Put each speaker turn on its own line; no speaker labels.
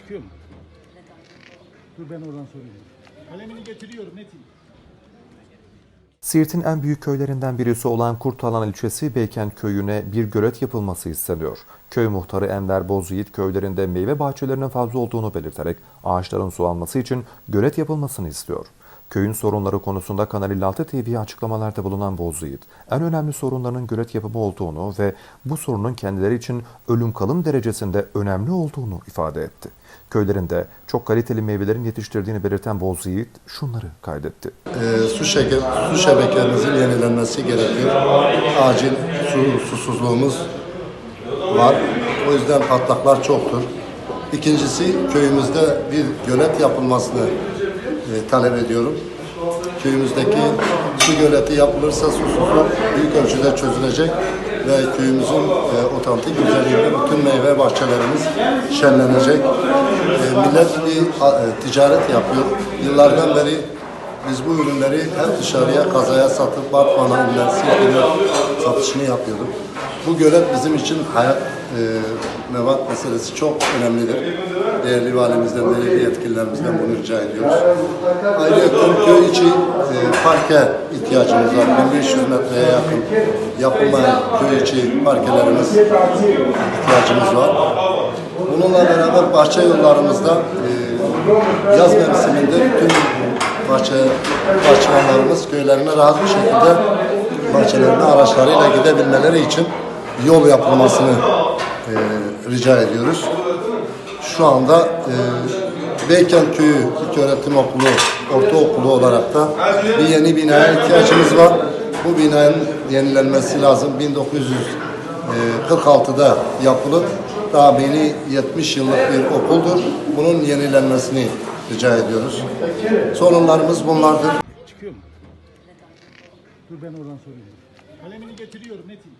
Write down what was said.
Çıkıyor mu? Dur ben oradan sorayım. Kalemini getiriyorum Metin.
Siirt'in en büyük köylerinden birisi olan Kurtalan ilçesi Beykent köyüne bir gölet yapılması isteniyor. Köy muhtarı Enver Bozyiğit köylerinde meyve bahçelerinin fazla olduğunu belirterek ağaçların su alması için gölet yapılmasını istiyor. Köyün sorunları konusunda Kanal 56 TV'ye açıklamalarda bulunan Bozyiğit, en önemli sorunlarının gölet yapımı olduğunu ve bu sorunun kendileri için ölüm kalım derecesinde önemli olduğunu ifade etti. Köylerinde çok kaliteli meyvelerin yetiştirdiğini belirten Bozyiğit şunları kaydetti.
Ee, su, şeker, su şebekemizin yenilenmesi gerekiyor. Acil su susuzluğumuz var. O yüzden patlaklar çoktur. İkincisi köyümüzde bir gölet yapılmasını e, talep ediyorum. Köyümüzdeki su göleti yapılırsa susuzluk büyük ölçüde çözülecek ve köyümüzün e, otantik güzelliğinde bütün meyve bahçelerimiz şenlenecek. E, millet bir a- e, ticaret yapıyor. Yıllardan beri biz bu ürünleri hem dışarıya kazaya satıp Batman'a, Silke'ye satışını yapıyorduk. Bu gölet bizim için hayat e, mevat meselesi çok önemlidir. Değerli valimizden, değerli yetkililerimizden bunu rica ediyoruz. Ayrıca köy içi e, parke ihtiyacımız var. 1500 metreye yakın yapılmayan köy içi parkelerimiz ihtiyacımız var. Bununla beraber bahçe yollarımızda e, yaz mevsiminde bütün bahçe bahçıvanlarımız köylerine rahat bir şekilde bahçelerine araçlarıyla gidebilmeleri için yol yapılmasını e, rica ediyoruz. Şu anda e, Beykent Köyü İlköğretim Okulu, Ortaokulu olarak da bir yeni binaya ihtiyacımız var. Bu binanın yenilenmesi lazım. 1946'da yapılıp daha beni 70 yıllık bir okuldur. Bunun yenilenmesini rica ediyoruz. Sorunlarımız bunlardır.
Çıkıyor mu? Dur ben oradan sorayım. Kalemini getiriyorum Metin.